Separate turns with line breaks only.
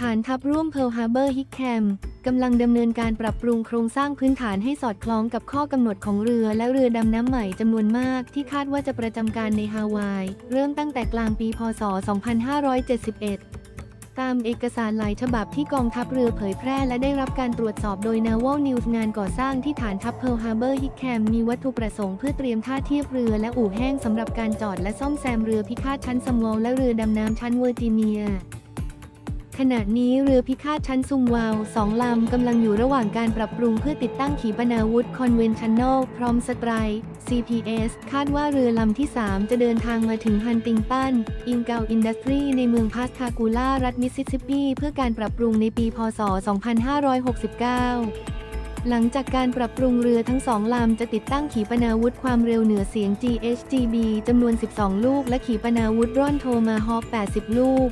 ฐานทัพร่วมเพิร์ลฮาร์เบอร์ฮิกแคมกำลังดำเนินการปรับปรุงโครงสร้างพื้นฐานให้สอดคล้องกับข้อกำหนดของเรือและเรือดำน้ำใหม่จำนวนมากที่คาดว่าจะประจำการในฮาวาย เริ่มตั้งแต่กลางปีพศ 2571ตามเอกสารหลายฉบับที่กองทัพเรือเผยแพร่และได้รับการตรวจสอบโดย Naval News งานก่อสร้างที่ฐานทัพเพิร์ลฮาร์เบอร์ฮิกแคมมีวัตถุประสงค์เพื่อเตรียมท่าเทียบเรือและอู่แห้งสำหรับการจอดและซ่อมแซมเรือพิฆาตชั้นสมอลและเรือดำน้ำชั้นเวอร์จิเนีย ขณะนี้เรือพิฆาตชั้นซุมวาวสองลำกำลังอยู่ระหว่างการปรับปรุงเพื่อติดตั้งขีปนาวุธคอนเวนชั่นแนลพร้อมสไตร CPS คาดว่าเรือลำที่ 3 จะเดินทางมาถึงฮันติงตันอิงเกาอินดัสทรีในเมืองพาสคากูล่ารัฐมิสซิสซิปปี เพื่อการปรับปรุงในปีพศ 2569หลังจากการปรับปรุงเรือทั้งสองลำจะติดตั้งขีปนาวุธความเร็วเหนือเสียง GHGB จำนวน 12 ลูก และขีปนาวุธร่อนโทมาฮอค80 ลูก